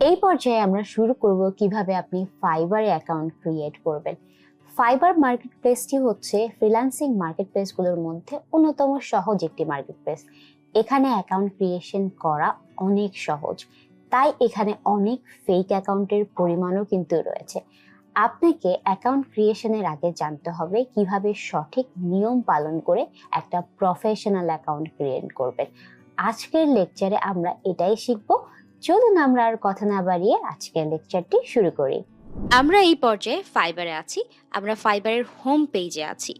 এই পর্যায়ে আমরা শুরু করব কীভাবে আপনি ফাইবারে অ্যাকাউন্ট ক্রিয়েট করবেন। ফাইবার মার্কেট প্লেসটি হচ্ছে ফ্রিল্যান্সিং মার্কেট প্লেসগুলোর মধ্যে অন্যতম সহজ একটি মার্কেট প্লেস এখানে অ্যাকাউন্ট ক্রিয়েশন করা অনেক সহজ। তাই এখানে অনেক ফেক অ্যাকাউন্টের পরিমাণও কিন্তু রয়েছে। আপনাকে অ্যাকাউন্ট ক্রিয়েশনের আগে জানতে হবে কীভাবে সঠিক নিয়ম পালন করে একটা প্রফেশনাল অ্যাকাউন্ট ক্রিয়েট করবেন। আজকের লেকচারে আমরা এটাই শিখব। চলুন আমরা আর কথা না বাড়িয়ে আজকের লেকচারটি শুরু করি। আমরা এই পর্যায়ে ফাইবারে আছি, আমরা ফাইবারের হোম পেজে আছি।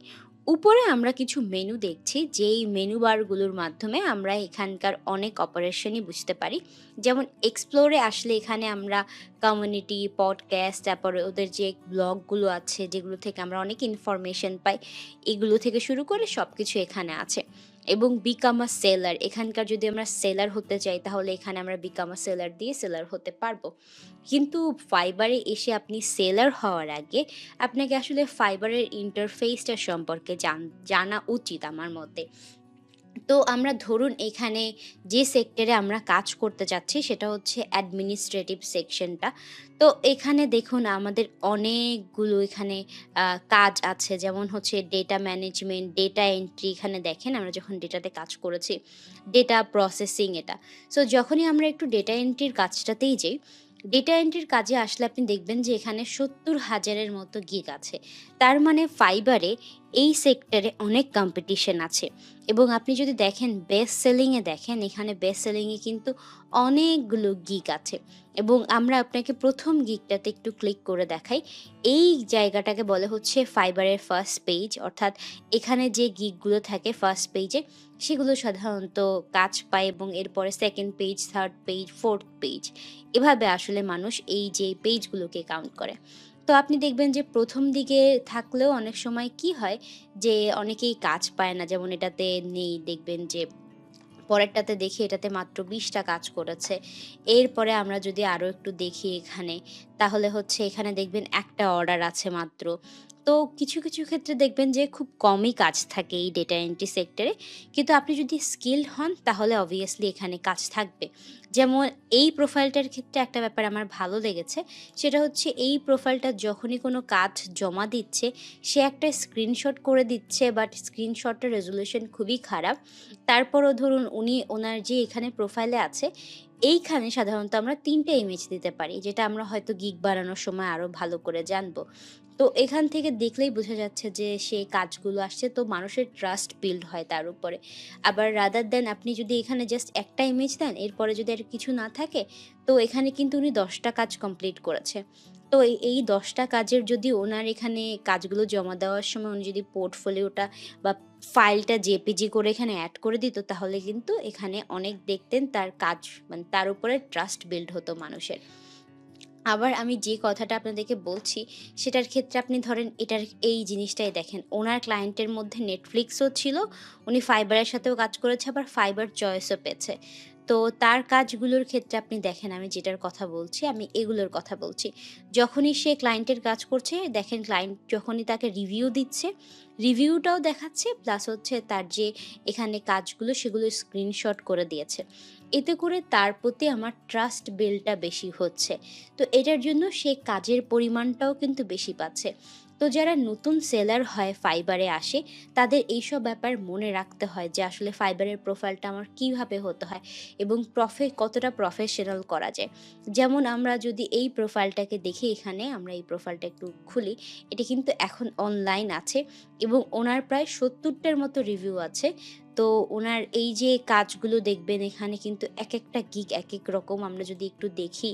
উপরে আমরা কিছু মেনু দেখছি, যেই মেনু বারগুলোর মাধ্যমে আমরা এখানকার অনেক অপারেশনই বুঝতে পারি। যেমন এক্সপ্লোরে আসলে এখানে আমরা কমিউনিটি, পডকাস্ট, তারপরে ওদের যে ব্লগগুলো আছে, যেগুলো থেকে আমরা অনেক ইনফরমেশন পাই, এগুলো থেকে শুরু করে সব কিছু এখানে আছে। এবং বিকাম আ সেলার এখানকার যদি আমরা সেলার হতে চাই, তাহলে এখানে আমরা বিকাম আ সেলার দিয়ে সেলার হতে পারব। কিন্তু ফাইবারে এসে আপনি সেলার হওয়ার আগে আপনাকে আসলে ফাইবারের ইন্টারফেসটা সম্পর্কে জান- উচিত আমার মতে। তো আমরা ধরুন এখানে যে সেক্টরে আমরা কাজ করতে যাচ্ছি সেটা হচ্ছে অ্যাডমিনিস্ট্রেটিভ সেকশনটা তো এখানে দেখুন আমাদের অনেকগুলো এখানে কাজ আছে। যেমন হচ্ছে ডেটা ম্যানেজমেন্ট ডেটা এন্ট্রি এখানে দেখেন আমরা যখন ডেটাতে কাজ করেছি ডেটা প্রসেসিং এটা। সো যখনই আমরা একটু ডেটা এন্ট্রির কাজটাতেই যাই ডেটা এন্ট্রির কাজে আসলে আপনি দেখবেন যে এখানে সত্তর হাজারের মতো গিগ আছে। তার মানে ফাইবারে এই সেক্টরে অনেক কম্পিটিশন আছে। এবং আপনি যদি দেখেন বেস্ট সেলিংয়ে দেখেন, এখানে বেস্ট সেলিংয়ে কিন্তু অনেকগুলো গিক আছে। এবং আমরা আপনাকে প্রথম গিগটাতে একটু ক্লিক করে দেখাই। এই জায়গাটাকে বলে হচ্ছে ফাইবারের ফার্স্ট পেজ অর্থাৎ এখানে যে গিগগুলো থাকে ফার্স্ট পেজে সেগুলো সাধারণত কাজ পায় এবং এরপরে second page third page fourth page এভাবে আসলে মানুষ এই যে পেজগুলোকে কাউন্ট করে। তো আপনি দেখবেন যে প্রথম দিকে থাকলেও অনেক সময় কি হয় যে অনেকেই কাজ পায় না। যেমন এটাতে নেই দেখবেন যে পরেরটাতে দেখি এটাতে মাত্র বিশটা কাজ করেছে। এরপরে আমরা যদি আরও একটু দেখি এখানে তাহলে হচ্ছে এখানে দেখবেন একটা অর্ডার আছে মাত্র। তো কিছু কিছু ক্ষেত্রে দেখবেন যে খুব কমই কাজ থাকে এই ডেটা এন্ট্রি সেক্টরে কিন্তু আপনি যদি স্কিল হন, তাহলে অবভিয়াসলি এখানে কাজ থাকবে। যেমন এই প্রোফাইলটার ক্ষেত্রে একটা ব্যাপার আমার ভালো লেগেছে, সেটা হচ্ছে এই প্রোফাইলটা যখনই কোনো কাজ জমা দিচ্ছে, সে একটা স্ক্রিনশট করে দিচ্ছে বাট স্ক্রিনশটের রেজলিউশন খুবই খারাপ। তারপরও ধরুন উনি ওনার যে এখানে প্রোফাইলে আছে এইখানে সাধারণত আমরা তিনটে ইমেজ দিতে পারি, যেটা আমরা হয়তো গিগ বানানোর সময় আরও ভালো করে জানব। তো এখান থেকে দেখলেই বোঝা যাচ্ছে যে সে কাজগুলো আসছে, তো মানুষের ট্রাস্ট বিল্ড হয় তার উপরে। আবার রাদার দেন আপনি যদি এখানে জাস্ট একটা ইমেজ দেন, এরপরে যদি আর কিছু না থাকে, তো এখানে কিন্তু উনি দশটা কাজ কমপ্লিট করেছে। তো এই- এই দশটা কাজের যদি ওনার এখানে কাজগুলো জমা দেওয়ার সময় উনি যদি পোর্টফোলিওটা বা ফাইলটা জেপিজি করে এখানে অ্যাড করে দিত, তাহলে কিন্তু এখানে অনেক দেখতেন তার কাজ মানে তার উপরে ট্রাস্ট বিল্ড হতো মানুষের। আবার আমি যে কথাটা আপনাদেরকে বলছি, সেটার ক্ষেত্রে আপনি ধরেন এটার এই জিনিসটাই দেখেন, ওনার ক্লায়েন্টের মধ্যে নেটফ্লিক্সও ছিল, উনি ফাইবারের সাথেও কাজ করেছে, আবার ফাইবার চয়েসও পেয়েছে। তো তার কাজগুলোর ক্ষেত্রে আপনি দেখেন, আমি যেটার কথা বলছি, আমি এগুলোর কথা বলছি। যখনই সে ক্লায়েন্টের কাজ করছে, দেখেন ক্লায়েন্ট যখনই তাকে রিভিউ দিচ্ছে রিভিউটাও দেখাচ্ছে প্লাস হচ্ছে তার যে এখানে কাজগুলো, সেগুলো স্ক্রিনশট করে দিয়েছে। এতে করে তার প্রতি আমার ট্রাস্ট বিলটা বেশি হচ্ছে। তো এটার জন্য সে কাজের পরিমাণটাও কিন্তু বেশি পাচ্ছে। তো যারা নতুন সেলার হয় ফাইবারে আসে, তাদের এইসব ব্যাপার মনে রাখতে হয় যে আসলে ফাইবারের প্রোফাইলটা আমার কীভাবে হতে হয় এবং প্রফে কতটা প্রফেশনাল করা যায়। যেমন আমরা যদি এই প্রোফাইলটাকে দেখি এখানে, আমরা এই প্রোফাইলটা একটু খুলি, এটি কিন্তু এখন অনলাইন আছে এবং ওনার প্রায় সত্তরটার মতো রিভিউ আছে। তো ওনার এই যে কাজগুলো দেখবেন, এখানে কিন্তু এক একটা গিগ এক এক রকম আমরা যদি একটু দেখি,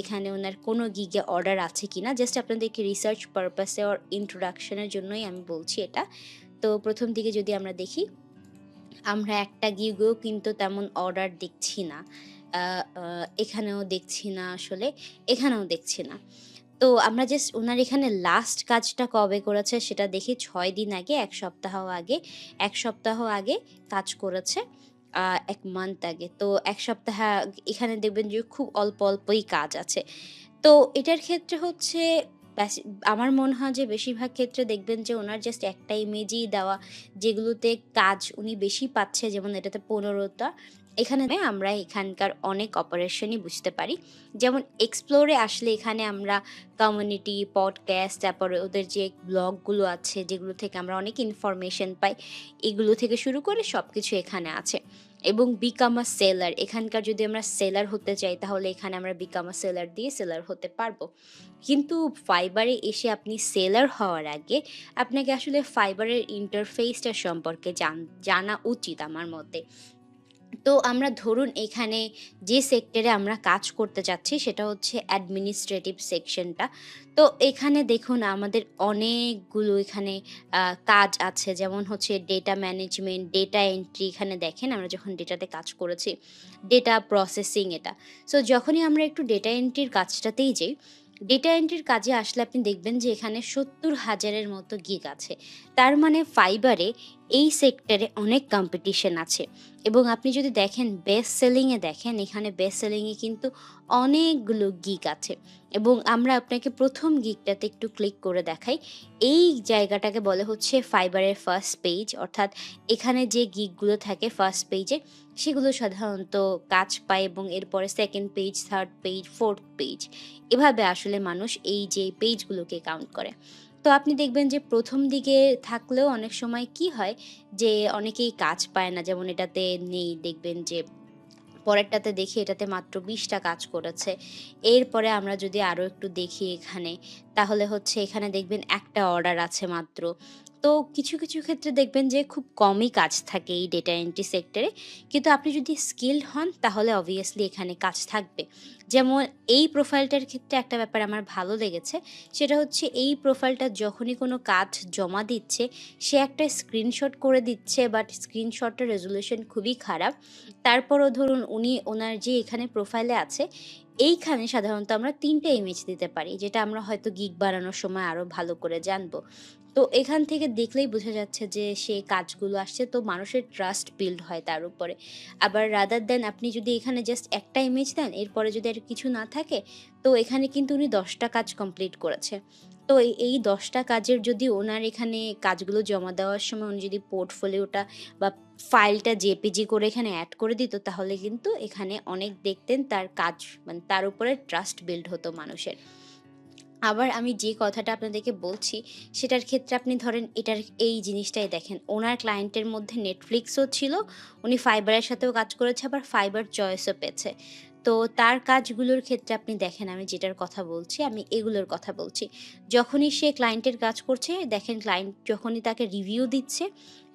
এখানে ওনার কোনো গিগে অর্ডার আছে কি না জাস্ট আপনাদেরকে রিসার্চ পারপাসে ওর ইন্ট্রোডাকশনের জন্যই আমি বলছি এটা। তো প্রথম দিকে যদি আমরা দেখি, আমরা একটা গিগেও কিন্তু তেমন অর্ডার দেখছি না। এখানেও দেখছি না আসলে, এখানেও দেখছি না। তো আমরা জাস্ট ওনার এখানে লাস্ট কাজটা কবে করেছে সেটা দেখি। ছয় দিন আগে, এক সপ্তাহ আগে, এক সপ্তাহ আগে কাজ করেছে এক মান্থ আগে। তো এক সপ্তাহ এখানে দেখবেন যে খুব অল্প অল্পই কাজ আছে। তো এটার ক্ষেত্রে হচ্ছে আমার মনে হয় যে বেশিরভাগ ক্ষেত্রে দেখবেন যে ওনার জাস্ট একটা ইমেজই দেওয়া, যেগুলোতে কাজ উনি বেশি পাচ্ছে, যেমন এটাতে পনেরোটা এখানে আমরা এখানকার অনেক অপারেশনই বুঝতে পারি। যেমন এক্সপ্লোরে আসলে এখানে আমরা কমিউনিটি পডকাস্ট তারপরে ওদের যে ব্লগগুলো আছে, যেগুলো থেকে আমরা অনেক ইনফরমেশন পাই, এগুলো থেকে শুরু করে সব কিছু এখানে আছে। এবং বিকাম আ সেলার এখানকার যদি আমরা সেলার হতে চাই, তাহলে এখানে আমরা বিকাম আ সেলার দিয়ে সেলার হতে পারব। কিন্তু ফাইবারে এসে আপনি সেলার হওয়ার আগে, আপনাকে আসলে ফাইবারের ইন্টারফেসটা সম্পর্কে জান- জানা উচিত আমার মতে। তো আমরা ধরুন এখানে যে সেক্টরে আমরা কাজ করতে যাচ্ছি সেটা হচ্ছে অ্যাডমিনিস্ট্রেটিভ সেকশনটা তো এখানে দেখুন আমাদের অনেকগুলো এখানে কাজ আছে। যেমন হচ্ছে ডেটা ম্যানেজমেন্ট ডেটা এন্ট্রি এখানে দেখেন আমরা যখন ডেটাতে কাজ করেছি। ডেটা প্রসেসিং এটা। সো যখনই আমরা একটু ডেটা এন্ট্রির কাজটাতেই যাই ডেটা এন্ট্রির কাজে আসলে আপনি দেখবেন যে এখানে সত্তর হাজারের মতো গিগ আছে। তার মানে ফাইবারে এই সেক্টরে অনেক কম্পিটিশন আছে। এবং আপনি যদি দেখেন বেস্ট সেলিংয়ে দেখেন, এখানে বেস্ট সেলিংয়ে কিন্তু অনেকগুলো গিগ আছে। এবং আমরা আপনাকে প্রথম গিগটাতে একটু ক্লিক করে দেখাই। এই জায়গাটাকে বলে হচ্ছে ফাইবারের ফার্স্ট পেজ, অর্থাৎ এখানে যে গিগগুলো থাকে ফার্স্ট পেজে, সেগুলো সাধারণত কাজ পায় এবং এরপরে second page, third page, fourth page. এভাবে আসলে মানুষ এই যে পেজগুলোকে কাউন্ট করে। তো আপনি দেখবেন যে প্রথম দিকে থাকলেও অনেক সময় কি হয় যে অনেকেই কাজ পায় না, যেমন এটাতে নেই, দেখবেন যে পরেরটাতে দেখি এটাতে মাত্র বিশটা কাজ করেছে। এরপরে আমরা যদি আরও একটু দেখি এখানে, তাহলে হচ্ছে এখানে দেখবেন একটা অর্ডার আছে মাত্র। তো কিছু কিছু ক্ষেত্রে দেখবেন যে খুব কমই কাজ থাকে এই ডেটা এন্ট্রি সেক্টরে কিন্তু আপনি যদি স্কিল্ড হন, তাহলে অবভিয়াসলি এখানে কাজ থাকবে। যেমন এই প্রোফাইলটার ক্ষেত্রে একটা ব্যাপার আমার ভালো লেগেছে, সেটা হচ্ছে এই প্রোফাইলটা যখনই কোনো কাজ জমা দিচ্ছে, সে একটা স্ক্রিনশট করে দিচ্ছে বাট স্ক্রিনশটের রেজুলেশন খুবই খারাপ। তারপরও ধরুন উনি ওনার যে এখানে প্রোফাইলে আছে, এইখানে সাধারণত আমরা তিনটে ইমেজ দিতে পারি, যেটা আমরা হয়তো গিগ বানানোর সময় আরও ভালো করে জানব। তো এখান থেকে দেখলেই বোঝা যাচ্ছে যে সে কাজগুলো আসছে, তো মানুষের ট্রাস্ট বিল্ড হয় তার উপরে। আবার রাদার দেন আপনি যদি এখানে জাস্ট একটা ইমেজ দেন, এরপরে যদি আর কিছু না থাকে, তো এখানে কিন্তু উনি দশটা কাজ কমপ্লিট করেছে। তো এই- দশটা কাজের যদি ওনার এখানে কাজগুলো জমা দেওয়ার সময় উনি যদি পোর্টফোলিওটা বা ফাইলটা জেপিজি করে এখানে অ্যাড করে দিত, তাহলে কিন্তু এখানে অনেক দেখতেন তার কাজ মানে তার উপরে ট্রাস্ট বিল্ড হতো মানুষের। আবার আমি যে কথাটা আপনাদেরকে বলছি, সেটার ক্ষেত্রে আপনি ধরেন এটার এই জিনিসটাই দেখেন। ওনার ক্লায়েন্টের মধ্যে নেটফ্লিক্সও ছিল, উনি ফাইবারের সাথেও কাজ করেছে, আবার ফাইবার চয়েসও পেয়েছে। তো তার কাজগুলোর ক্ষেত্রে আপনি দেখেন, আমি যেটার কথা বলছি, আমি এগুলোর কথা বলছি। যখনই সে ক্লায়েন্টের কাজ করছে, দেখেন ক্লায়েন্ট যখনই তাকে রিভিউ দিচ্ছে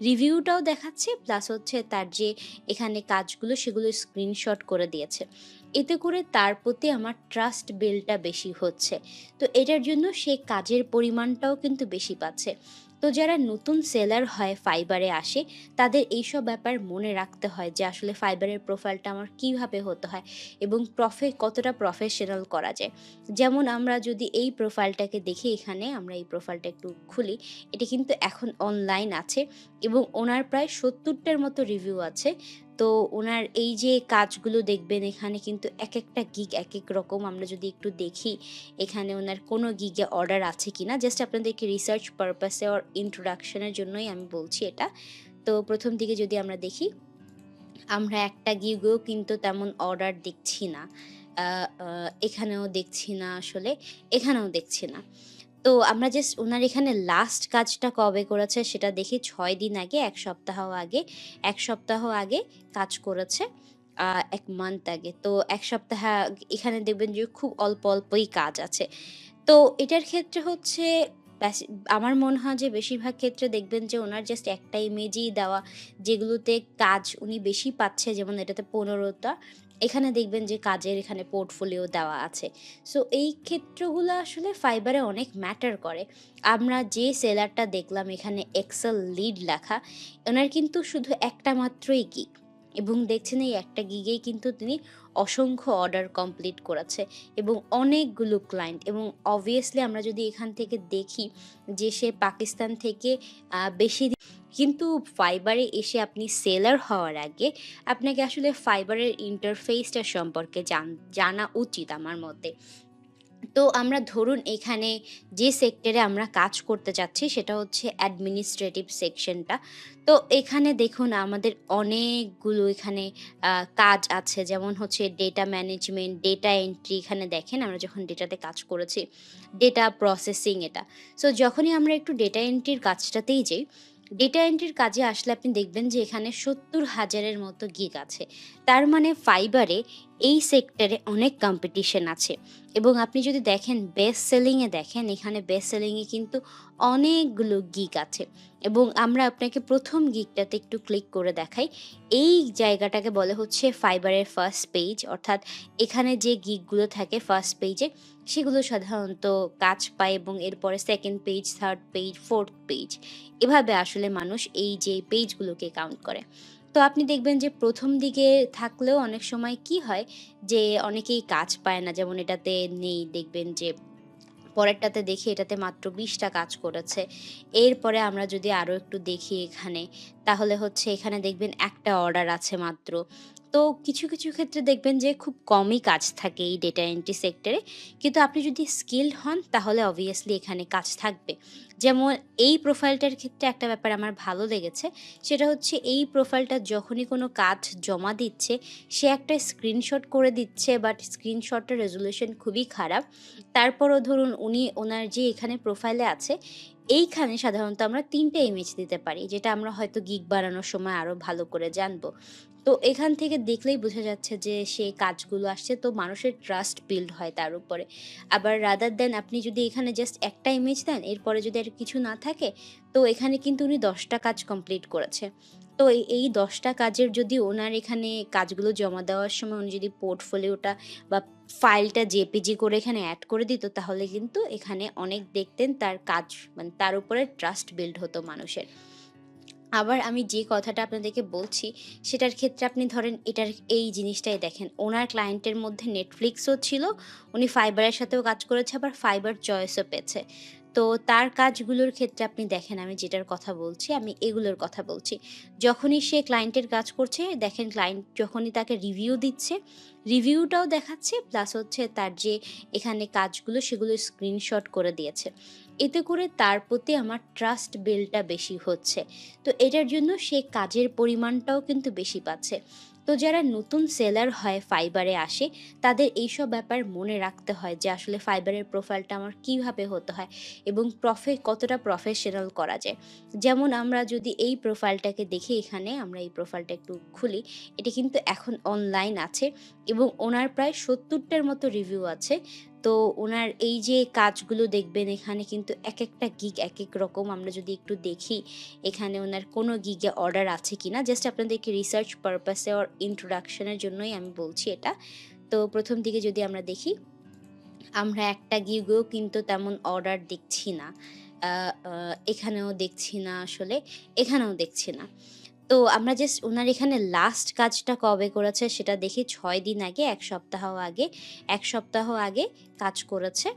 রিভিউটাও দেখাচ্ছে প্লাস হচ্ছে তার যে এখানে কাজগুলো, সেগুলো স্ক্রিনশট করে দিয়েছে। এতে করে তার প্রতি আমার ট্রাস্ট বিলটা বেশি হচ্ছে। তো এটার জন্য সে কাজের পরিমাণটাও কিন্তু বেশি পাচ্ছে। তো যারা নতুন সেলার হয় ফাইবারে আসে, তাদের এইসব ব্যাপার মনে রাখতে হয় যে আসলে ফাইবারের প্রোফাইলটা আমার কীভাবে হতে হয় এবং প্রফে কতটা প্রফেশনাল করা যায়। যেমন আমরা যদি এই প্রোফাইলটাকে দেখি এখানে, আমরা এই প্রোফাইলটা একটু খুলি, এটি কিন্তু এখন অনলাইন আছে এবং ওনার প্রায় সত্তরটার মতো রিভিউ আছে। তো ওনার এই যে কাজগুলো দেখবেন, এখানে কিন্তু এক একটা গিগ এক এক রকম আমরা যদি একটু দেখি, এখানে ওনার কোনো গিগে অর্ডার আছে কি না জাস্ট আপনাদেরকে রিসার্চ পারপাসে ওর ইন্ট্রোডাকশনের জন্যই আমি বলছি এটা। তো প্রথম দিকে যদি আমরা দেখি, আমরা একটা গিগেও কিন্তু তেমন অর্ডার দেখছি না। এখানেও দেখছি না আসলে, এখানেও দেখছি না। তো আমরা জাস্ট ওনার এখানে লাস্ট কাজটা কবে করেছে সেটা দেখি। ছয় দিন আগে, এক সপ্তাহ আগে, এক সপ্তাহ আগে কাজ করেছে এক মান্থ আগে। তো এক সপ্তাহ এখানে দেখবেন যে খুব অল্প অল্পই কাজ আছে। তো এটার ক্ষেত্রে হচ্ছে আমার মনে হয় যে বেশিরভাগ ক্ষেত্রে দেখবেন যে ওনার জাস্ট একটা ইমেজই দেওয়া, যেগুলোতে কাজ উনি বেশি পাচ্ছে, যেমন এটাতে পনেরোটা এখানে দেখবেন যে কাজের এখানে পোর্টফোলিও দেওয়া আছে। সো এই ক্ষেত্রগুলো আসলে ফাইবারে অনেক ম্যাটার করে। আমরা যে সেলারটা দেখলাম, এখানে এক্সেল লিড লেখা, ওনার কিন্তু শুধু একটা মাত্রই গিগ এবং দেখছেন এই একটা গিগেই কিন্তু তিনি অসংখ্য অর্ডার কমপ্লিট করেছে এবং অনেকগুলো ক্লায়েন্ট এবং অবভিয়াসলি আমরা যদি এখান থেকে দেখি যে সে পাকিস্তান থেকে বেশি কিন্তু ফাইবারে এসে আপনি সেলার হওয়ার আগে আপনাকে আসলে ফাইবারের ইন্টারফেসটা সম্পর্কে জান- উচিত আমার মতে তো আমরা ধরুন এখানে যে সেক্টরে আমরা কাজ করতে চাচ্ছি সেটা হচ্ছে অ্যাডমিনিস্ট্রেটিভ সেকশনটা। তো এখানে দেখুন আমাদের অনেকগুলো এখানে কাজ আছে। যেমন হচ্ছে ডেটা ম্যানেজমেন্ট, ডেটা এন্ট্রি এখানে দেখেন আমরা যখন ডেটাতে কাজ করেছি, ডেটা প্রসেসিং এটা। সো যখনই আমরা একটু ডেটা এন্ট্রির কাজটাতেই যাই, ডেটা এন্ট্রির কাজে আসলে আপনি দেখবেন যে এখানে সত্তর হাজারের মতো গিগ আছে। তার মানে ফাইবারে এই সেক্টরে অনেক কম্পিটিশন আছে এবং আপনি যদি দেখেন বেস্ট সেলিংয়ে দেখেন, এখানে বেস্ট সেলিংয়ে কিন্তু অনেকগুলো গিগ আছে এবং আমরা আপনাকে প্রথম গিগটাতে একটু ক্লিক করে দেখাই। এই জায়গাটাকে বলে হচ্ছে ফাইবারের ফার্স্ট পেজ অর্থাৎ এখানে যে গিগগুলো থাকে ফার্স্ট পেজে সেগুলো সাধারণত কাজ পায় এবং এরপরে second page, third page, fourth page এভাবে আসলে মানুষ এই যে পেজগুলোকে কাউন্ট করে। তো আপনি দেখবেন যে প্রথম দিকে থাকলেও অনেক সময় কি হয় যে অনেকেই কাজ পায় না। যেমন এটাতে নেই দেখবেন যে পরেরটাতে দেখি এটাতে মাত্র বিশটা কাজ করেছে। এরপরে আমরা যদি আরও একটু দেখি এখানে, তাহলে হচ্ছে এখানে দেখবেন একটা অর্ডার আছে মাত্র। তো কিছু, কিছু ক্ষেত্রে দেখবেন যে খুব কমই কাজ থাকে এই ডেটা এন্ট্রি সেক্টরে। কিন্তু আপনি যদি স্কিলড হন তাহলে অবভিয়াসলি এখানে কাজ থাকবে। যেমন এই প্রোফাইলটার ক্ষেত্রে একটা ব্যাপার আমার ভালো লেগেছে। সেটা হচ্ছে এই প্রোফাইলটা যখনই কোনো কাজ জমা দিচ্ছে, সে একটা স্ক্রিনশট করে দিচ্ছে বাট স্ক্রিনশটটার রেজোলিউশন খুবই খারাপ। তারপরও ধরুন উনি ওনার যে এখানে প্রোফাইলে আছে, এইখানে সাধারণত আমরা ৩ টে ইমেজ দিতে পারি। যেটা আমরা হয়তো গিগ বানানোর সময় আরও ভালো করে জানব। তো এখান থেকে দেখলেই বোঝা যাচ্ছে যে সে কাজগুলো আসছে তো মানুষের ট্রাস্ট বিল্ড হয় তার উপরে। আবার রাদার দেন আপনি যদি এখানে জাস্ট একটা ইমেজ দেন, এরপরে যদি আর কিছু না থাকে, তো এখানে কিন্তু উনি দশটা কাজ কমপ্লিট করেছে। তো এই, ১০ কাজের যদি ওনার এখানে কাজগুলো জমা দেওয়ার সময় উনি যদি পোর্টফোলিওটা বা ফাইলটা জেপিজি করে এখানে অ্যাড করে দিত তাহলে কিন্তু এখানে অনেক দেখতেন তার কাজ মানে তার উপরে ট্রাস্ট বিল্ড হতো মানুষের। আবার আমি যে কথাটা আপনাদেরকে বলছি সেটার ক্ষেত্রে আপনি ধরেন এটার এই জিনিসটাই দেখেন। ওনার ক্লায়েন্টের মধ্যে নেটফ্লিক্সও ছিল, উনি ফাইবারের সাথেও কাজ করেছে আবার ফাইবার চয়েসও পেয়েছে। তো তার কাজগুলোর ক্ষেত্রে আপনি দেখেন আমি যেটার কথা বলছি, আমি এগুলোর কথা বলছি। যখনই সে ক্লায়েন্টের কাজ করছে দেখেন ক্লায়েন্ট যখনই তাকে রিভিউ দিচ্ছে, রিভিউটাও দেখাচ্ছে প্লাস হচ্ছে তার যে এখানে কাজগুলো সেগুলো স্ক্রিনশট করে দিয়েছে। এতে করে তার প্রতি আমার ট্রাস্ট বিল্ডটা বেশি হচ্ছে। তো এটার জন্য সে কাজের পরিমাণটাও কিন্তু বেশি পাচ্ছে। তো যারা নতুন সেলার হয় ফাইবারে আসে, তাদের এইসব ব্যাপার মনে রাখতে হয় যে আসলে ফাইবারের প্রোফাইলটা আমার কীভাবে হতে হয় এবং প্রফে কতটা প্রফেশনাল করা যায়। যেমন আমরা যদি এই প্রোফাইলটাকে দেখি এখানে আমরা এই প্রোফাইলটা একটু খুলি। এটি কিন্তু এখন অনলাইন আছে এবং ওনার প্রায় সত্তরটার মতো রিভিউ আছে। তো ওনার এই যে কাজগুলো দেখবেন এখানে কিন্তু এক একটা গিগ এক এক রকম। আমরা যদি একটু দেখি এখানে ওনার কোনো গিগে অর্ডার আছে কিনা জাস্ট আপনাদেরকে রিসার্চ পারপাসে এ অর ইন্ট্রোডাকশন জন্যই আমি বলছি এটা। তো প্রথম দিকে যদি আমরা দেখি, আমরা একটা গিগেও কিন্তু তেমন অর্ডার দেখছি না। এখানেও দেখছি না আসলে, এখানেও দেখছি না। তো আমরা জাস্ট ওনার এখানে লাস্ট কাজটা কবে করেছে সেটা দেখি ছয় দিন আগে, এক সপ্তাহ আগে এক সপ্তাহ আগে কাজ করেছে।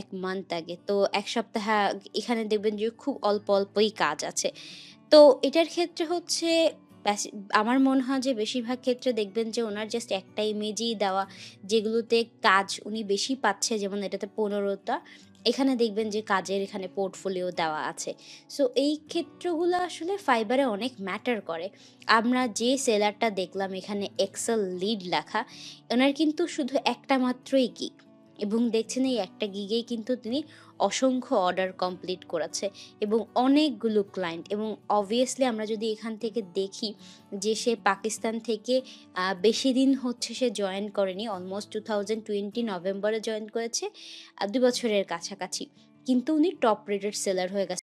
এক মান্থ আগে। তো এক সপ্তাহ এখানে দেখবেন যে খুব অল্প, অল্পই কাজ আছে। তো এটার ক্ষেত্রে হচ্ছে আমার মনে হয় যে বেশিরভাগ ক্ষেত্রে দেখবেন যে ওনার জাস্ট একটা ইমেজই দেওয়া যেগুলোতে কাজ উনি বেশি পাচ্ছে যেমন এটাতে ১৫ টা। এখানে দেখবেন যে কাজের এখানে পোর্টফোলিও দেওয়া আছে। সো এই ক্ষেত্রগুলো আসলে ফাইবারে অনেক ম্যাটার করে। আমরা যে সেলারটা দেখলাম এখানে এক্সেল লিড লেখা, ওনার কিন্তু শুধু একটা মাত্রই গিগ এবং দেখছেন এই একটা গিগেই কিন্তু তিনি অসংখ্য অর্ডার কমপ্লিট করেছে এবং অনেকগুলো ক্লায়েন্ট এবং অবভিয়াসলি আমরা যদি এখান থেকে দেখি যে সে পাকিস্তান থেকে বেশি দিন হচ্ছে সে জয়েন করেনি। অলমোস্ট 2020 নভেম্বরে জয়েন করেছে। দু বছরের কাছাকাছি। কিন্তু উনি টপ রেটেড সেলার হয়ে গেছে।